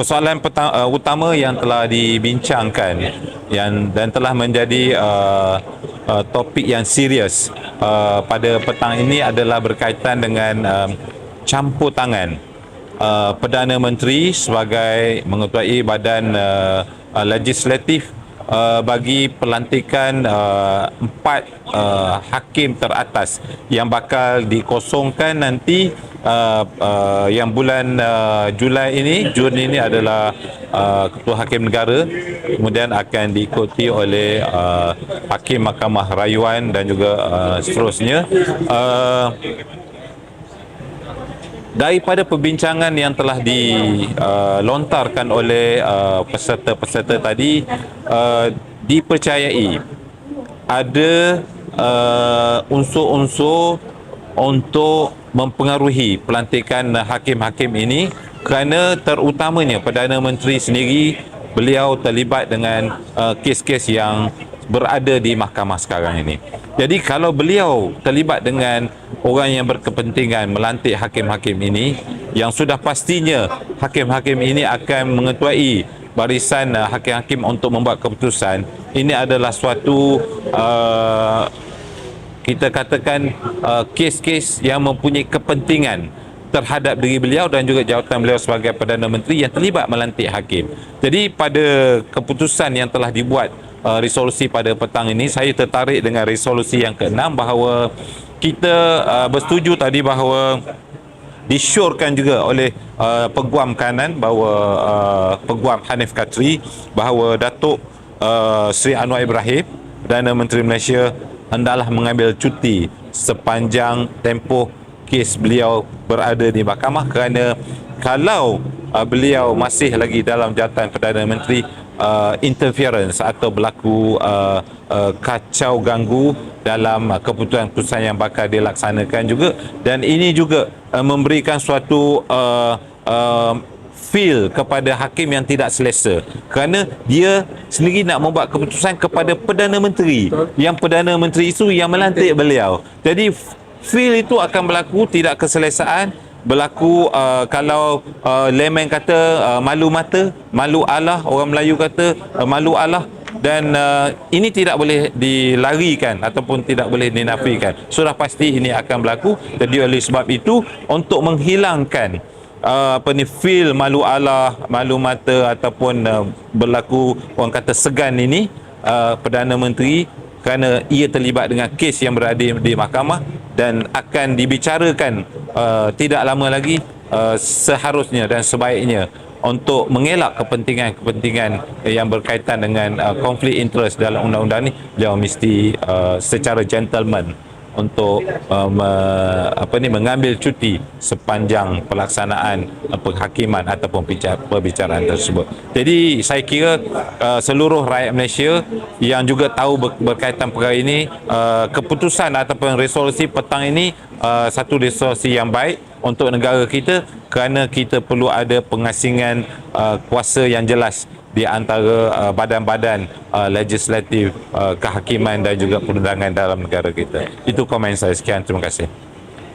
persoalan peta- uh, utama yang telah dibincangkan yang dan telah menjadi uh, uh, topik yang serius uh, pada petang ini adalah berkaitan dengan um, campur tangan uh, Perdana Menteri sebagai mengetuai badan uh, uh, legislatif uh, bagi pelantikan uh, empat uh, hakim teratas yang bakal dikosongkan nanti uh, uh, yang bulan uh, Julai ini. Jun ini adalah uh, ketua hakim negara. Kemudian akan diikuti oleh uh, hakim mahkamah rayuan dan juga uh, seterusnya. Uh, daripada perbincangan yang telah dilontarkan uh, oleh uh, peserta-peserta tadi uh, dipercayai ada uh, unsur-unsur untuk mempengaruhi pelantikan hakim-hakim ini kerana terutamanya Perdana Menteri sendiri beliau terlibat dengan uh, kes-kes yang berada di mahkamah sekarang ini. Jadi kalau beliau terlibat dengan orang yang berkepentingan melantik hakim-hakim ini yang sudah pastinya hakim-hakim ini akan mengetuai barisan uh, hakim-hakim untuk membuat keputusan ini adalah suatu uh, kita katakan uh, kes-kes yang mempunyai kepentingan terhadap diri beliau dan juga jawatan beliau sebagai Perdana Menteri yang terlibat melantik hakim. Jadi pada keputusan yang telah dibuat uh, resolusi pada petang ini. Saya tertarik dengan resolusi yang keenam bahawa kita uh, bersetuju tadi bahawa disyorkan juga oleh uh, peguam kanan bahawa uh, peguam Hanif Katri bahawa Datuk uh, Sri Anwar Ibrahim Perdana Menteri Malaysia hendaklah mengambil cuti sepanjang tempoh kes beliau berada di mahkamah kerana kalau uh, beliau masih lagi dalam jawatan Perdana Menteri uh, interference atau berlaku uh, uh, kacau ganggu dalam uh, keputusan-keputusan yang bakal dilaksanakan juga. Dan ini juga uh, memberikan suatu uh, uh, feel kepada hakim yang tidak selesa. Kerana dia sendiri nak membuat keputusan kepada Perdana Menteri. Yang Perdana Menteri itu yang melantik beliau. Jadi feel itu akan berlaku tidak keselesaan berlaku uh, kalau uh, layman kata uh, malu mata malu Allah orang Melayu kata uh, malu Allah dan uh, ini tidak boleh dilarikan ataupun tidak boleh dinafikan. Sudah pasti ini akan berlaku. Jadi oleh sebab itu untuk menghilangkan uh, apa ni feel malu Allah malu mata ataupun uh, berlaku orang kata segan ini uh, Perdana Menteri kerana ia terlibat dengan kes yang berada di mahkamah dan akan dibicarakan uh, tidak lama lagi uh, seharusnya dan sebaiknya untuk mengelak kepentingan-kepentingan yang berkaitan dengan uh, konflik interest dalam undang-undang ini beliau mesti uh, secara gentleman untuk uh, me, apa ni mengambil cuti sepanjang pelaksanaan uh, penghakiman ataupun perbicaraan tersebut. Jadi saya kira uh, seluruh rakyat Malaysia yang juga tahu ber, berkaitan perkara ini uh, keputusan ataupun resolusi petang ini uh, satu resolusi yang baik untuk negara kita kerana kita perlu ada pengasingan uh, kuasa yang jelas di antara uh, badan-badan uh, legislatif, uh, kehakiman dan juga perundangan dalam negara kita. Itu komen saya. Sekian. Terima kasih.